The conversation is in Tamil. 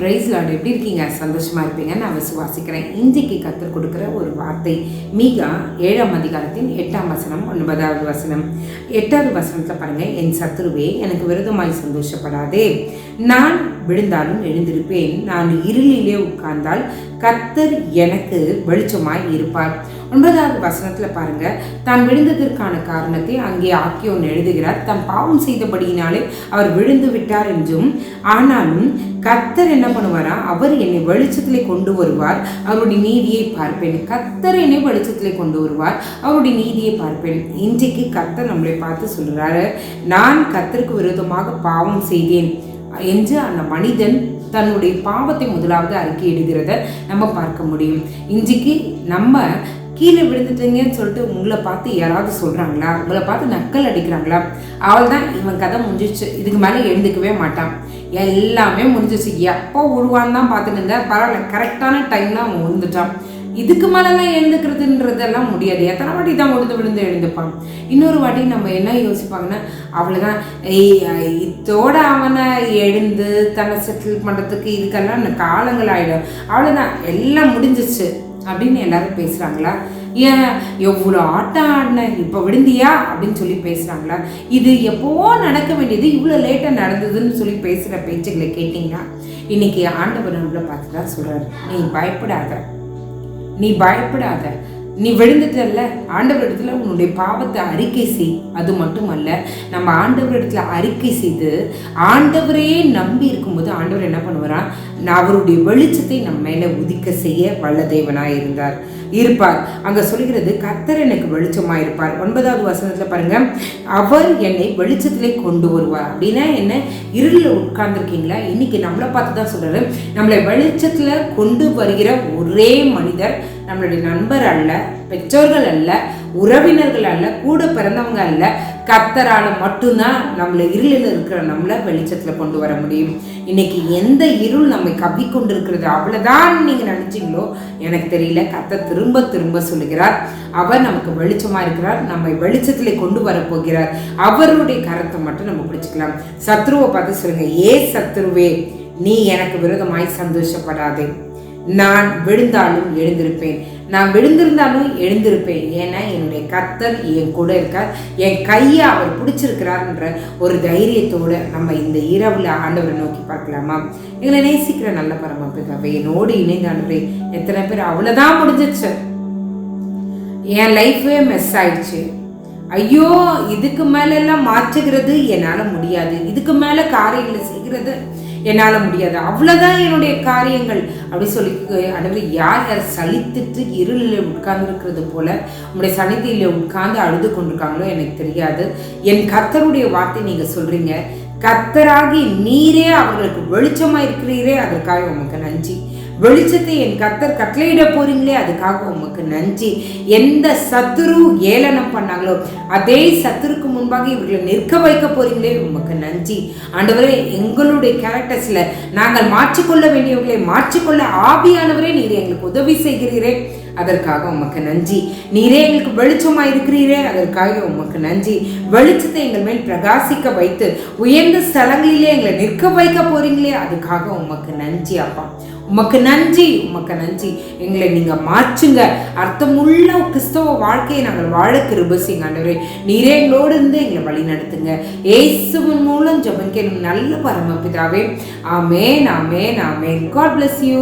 ப்ரைஸில் எப்படி இருக்கீங்க? சந்தோஷமாக இருப்பீங்க நான் விசுவாசிக்கிறேன். இன்றைக்கு கற்றுக் கொடுக்குற ஒரு வார்த்தை மீகா ஏழாம் அதிகாரத்தின் எட்டாம் வசனம் ஒன்பதாவது வசனம். எட்டாவது வசனத்தில் பாருங்கள் என் சத்துருவே எனக்கு விரோதமாய் சந்தோஷப்படாதே. நான் விழுந்தாலும் எழுந்திருப்பேன். நான் இருளிலே உட்கார்ந்தால் கத்தர் எனக்கு வெளிச்சமாய் இருப்பார். ஒன்பதாவது வசனத்தில் பாருங்க. தான் விழுந்ததற்கான காரணத்தை அங்கே ஆக்கியோன் எழுதுகிறார். தம் பாவம் செய்தபடியினாலே அவர் விழுந்து விட்டார் என்றும் ஆனாலும் கத்தர் என்ன பண்ணுவாரா? அவர் என்னை வெளிச்சத்திலே கொண்டு வருவார். அவருடைய நீதியை பார்ப்பேன். கத்தர் என்னை வெளிச்சத்திலே கொண்டு வருவார். அவருடைய நீதியை பார்ப்பேன். இன்றைக்கு கத்தர் நம்மளை பார்த்து சொல்கிறாரு நான் கத்தருக்கு விரோதமாக பாவம் செய்தேன் என்று அந்த மனிதன் தன்னுடைய பாவத்தை முதலாவது அறிக்கையிடுகிறத நம்ம பார்க்க முடியும். இன்றைக்கு நம்ம கீழே விழுந்துட்டீங்கன்னு சொல்லிட்டு உங்களை பார்த்து யாராவது சொல்கிறாங்களா உங்களை பார்த்து நக்கல் அடிக்கிறாங்களா? அவள் தான் இவன் கதை முடிஞ்சிச்சு இதுக்கு மேலே எழுந்துக்கவே மாட்டான். எல்லாமே முடிஞ்சிச்சு எப்போ உருவான்னு தான் பார்த்துட்டு இருந்தேன் பரவாயில்ல. கரெக்டான டைம்ல அவன் விழுந்துட்டான் இதுக்கு மேலெல்லாம் எழுந்துக்கிறதுன்றதெல்லாம் முடியாது. எத்தனை வாட்டி தான் விழுந்து விழுந்து எழுந்துப்பான்? இன்னொரு வாட்டி நம்ம என்ன யோசிப்பாங்கன்னா அவ்வளோதான் இதோட அவனை எழுந்து தன்னை செட்டில் பண்ணுறதுக்கு இதுக்கெல்லாம் காலங்கள் ஆகிடும் அவ்வளோதான் எல்லாம் முடிஞ்சிச்சு அப்படின்னு எல்லாரும் பேசுகிறாங்களா ஏன் எவ்வளோ ஆட்டம் ஆடின இப்போ விழுந்தியா அப்படின்னு சொல்லி பேசுகிறாங்களா இது எப்போவோ நடக்க வேண்டியது? இவ்வளோ லேட்டாக நடந்ததுன்னு சொல்லி பேசுகிற பேச்சுகளை கேட்டிங்கன்னா இன்னைக்கு ஆண்டவர் நம்மளை பார்த்து தான் சொல்கிறார் நீ பயப்படாத. நீ பயப்படாத. நீ விழுந்துட்டல்ல? ஆண்டவரிடத்துல உன்னுடைய பாவத்தை அறிக்கை செய். அது மட்டுமல்ல நம்ம ஆண்டவரிடத்துல அறிக்கை செய்து ஆண்டவரையே நம்பி இருக்கும்போது ஆண்டவர் என்ன பண்ணுவாரா? அவருடைய வெளிச்சத்தை நம்ம மேலே உதிக்க செய்ய வல்ல தேவனாக இருந்தார் இருப்பார். அங்கே சொல்கிறது கத்தர் எனக்கு வெளிச்சமாக இருப்பார். ஒன்பதாவது வசனத்தில் பாருங்கள் அவர் என்னை வெளிச்சத்திலே கொண்டு வருவார். அப்படின்னா என்ன? இருளில் உட்கார்ந்துருக்கீங்களா? இன்னைக்கு நம்மளை பார்த்து தான் சொல்றாரு. நம்மளை வெளிச்சத்தில் கொண்டு வருகிற ஒரே மனிதர் நம்மளுடைய நண்பர் அல்ல பெற்றோர்கள் அல்ல உறவினர்கள் அல்ல கூட பிறந்தவங்க அல்ல கத்தரால் மட்டும்தான் நம்மளை இருளில் இருக்கிற நம்மளை வெளிச்சத்தில் கொண்டு வர முடியும். இன்னைக்கு எந்த இருள் நம்மை கவி கொண்டிருக்கிறது அவ்வளோதான் நீங்கள் நினச்சிங்களோ? எனக்கு தெரியல கத்த திரும்ப திரும்ப சொல்லுகிறார். அவர் நமக்கு வெளிச்சமாக இருக்கிறார் நம்மை வெளிச்சத்திலே கொண்டு வரப்போகிறார் அவருடைய கரத்தை மட்டும் நம்ம பிடிச்சிக்கலாம். சத்ருவை பார்த்து சொல்லுங்க ஏ சத்ருவே நீ எனக்கு விரோதமாய் சந்தோஷப்படாதே. நான் விழுந்தாலும் எழுந்திருப்பேன். நான் விழுந்திருந்தாலும் எழுந்திருப்பேன். ஏன்னா என்னுடைய கத்தர் என் கூட இருக்கார். என் கையை அவர் பிடிச்சிருக்கிறார்ன்ற ஒரு தைரியத்தோடு நம்ம இந்த இரவில் ஆண்டவரை நோக்கி பார்க்கலாமா? எங்களை நேசிக்கிற நல்ல பரமபிதாவே என்னோடு இணைந்த ஆண்டவரே எத்தனை பேர் அவ்வளோதான் முடிஞ்சிச்சு என் லைஃபே மிஸ் ஆயிடுச்சு. ஐயோ இதுக்கு மேலெல்லாம் மாற்றுகிறது என்னால் முடியாது. இதுக்கு மேலே காரியங்களை செய்கிறது என்னால் முடியாது. அவ்வளோதான் என்னுடைய காரியங்கள். அப்படி சொல்லி அடவு யார் யார் சலித்துட்டு இருளில் உட்கார்ந்துருக்கிறது போல் போல உங்களுடைய சன்னிதியில் உட்கார்ந்து அழுது கொண்டிருக்காங்களோ எனக்கு தெரியாது. என் கத்தருடைய வார்த்தை நீங்கள் சொல்கிறீங்க கத்தராகி நீரே அவர்களுக்கு வெளிச்சமாக இருக்கிறீரே அதற்காக உமக்கு நன்றி. வெளிச்சத்தை என் கத்தர் கட்டளையிட போறீங்களே அதுக்காக உமக்கு நன்றி. எந்த சத்துரு ஏளனம் பண்ணாங்களோ அதே சத்துருக்கு முன்பாக இவர்களை நிற்க வைக்க போறீங்களே உமக்கு நன்றி. ஆண்டவரே எங்களுடைய கேரக்டர்ஸ்ல நாங்கள் மாற்றிக்கொள்ள வேண்டியவர்களை மாற்றிக்கொள்ள ஆவியானவரே நீர் எங்களுக்கு உதவி செய்கிறீரே அதற்காக உமக்கு நன்றி. நீரே எங்களுக்கு வெளிச்சமா இருக்கிறீரே அதற்காக உமக்கு நன்றி. வெளிச்சத்தை எங்கள் மேல் பிரகாசிக்க வைத்து உயர்ந்த ஸ்தலங்களிலே எங்களை நிற்க வைக்க போறீங்களே அதுக்காக உமக்கு நன்றி அப்பா. உமக்கு நன்றி உமக்கு நன்றி. எங்களை நீங்க மாற்றுங்க. அர்த்தமுள்ள கிறிஸ்தவ வாழ்க்கையை நாங்கள் வாழ கிருபசிங்க ஆண்டவரே. நீரே எங்களோடு இருந்து எங்களை வழி நடத்துங்க. ஏசுவின் மூலம் ஜபம் கேளும் நல்ல பரமபிதாவே. ஆமேன் ஆமேன் ஆமேன். God bless you